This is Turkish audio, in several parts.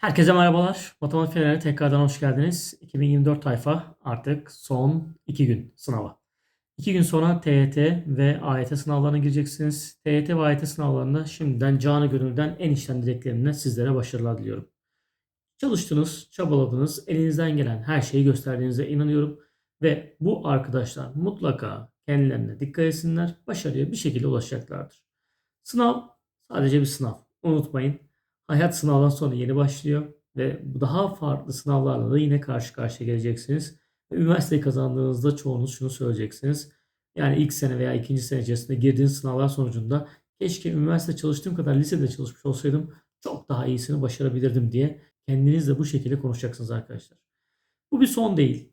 Herkese merhabalar. Matematik Fener'e tekrardan hoş geldiniz. 2024 tayfa artık son 2 gün sınava. 2 gün sonra TYT ve AYT sınavlarına gireceksiniz. TYT ve AYT sınavlarında şimdiden canı gönülden en içten dileklerimle sizlere başarılar diliyorum. Çalıştınız, çabaladınız, elinizden gelen her şeyi gösterdiğinize inanıyorum. Ve bu arkadaşlar mutlaka kendilerine dikkat etsinler, başarıya bir şekilde ulaşacaklardır. Sınav sadece bir sınav. Unutmayın. Hayat sınavdan sonra yeni başlıyor ve daha farklı sınavlarla da yine karşı karşıya geleceksiniz. Ve üniversiteyi kazandığınızda çoğunuz şunu söyleyeceksiniz. Yani ilk sene veya ikinci sene içerisinde girdiğiniz sınavlar sonucunda keşke üniversite çalıştığım kadar lisede çalışmış olsaydım çok daha iyisini başarabilirdim diye kendinizle bu şekilde konuşacaksınız arkadaşlar. Bu bir son değil.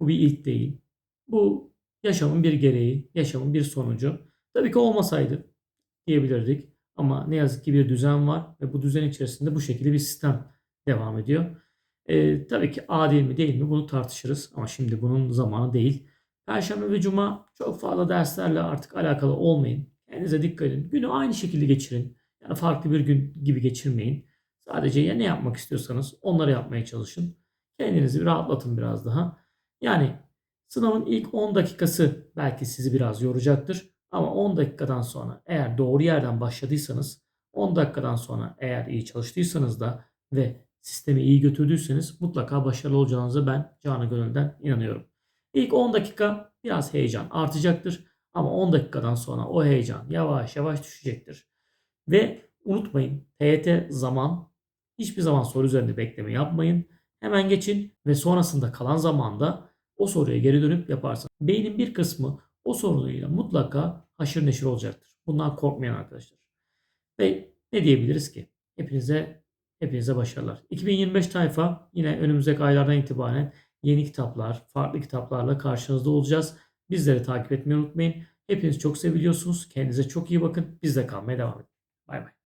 Bu bir ilk değil. Bu yaşamın bir gereği, yaşamın bir sonucu. Tabii ki olmasaydı diyebilirdik. Ama ne yazık ki bir düzen var ve bu düzen içerisinde bu şekilde bir sistem devam ediyor. Ee, tabii ki adil mi değil mi bunu tartışırız ama şimdi bunun zamanı değil. Perşembe ve Cuma çok fazla derslerle artık alakalı olmayın. Kendinize dikkat edin. Günü aynı şekilde geçirin. Yani farklı bir gün gibi geçirmeyin. Sadece ya ne yapmak istiyorsanız onları yapmaya çalışın. Kendinizi rahatlatın biraz daha. Yani sınavın ilk 10 dakikası belki sizi biraz yoracaktır. Ama 10 dakikadan sonra eğer doğru yerden başladıysanız 10 dakikadan sonra eğer iyi çalıştıysanız da ve sistemi iyi götürdüyseniz mutlaka başarılı olacağınıza ben canı gönülden inanıyorum. İlk 10 dakika biraz heyecan artacaktır ama 10 dakikadan sonra o heyecan yavaş yavaş düşecektir. Ve unutmayın TYT zaman hiçbir zaman soru üzerinde bekleme yapmayın. Hemen geçin ve sonrasında kalan zamanda o soruya geri dönüp yaparsınız. Beynin bir kısmı o sorunuyla mutlaka haşır neşir olacaktır. Bundan korkmayan arkadaşlar. Ve ne diyebiliriz ki? Hepinize hepinize başarılar. 2025 tayfa yine önümüzdeki aylardan itibaren yeni kitaplar, farklı kitaplarla karşınızda olacağız. Bizleri takip etmeyi unutmayın. Hepiniz çok seviliyorsunuz. Kendinize çok iyi bakın. Bizde kalmaya devam edin. Bay bay.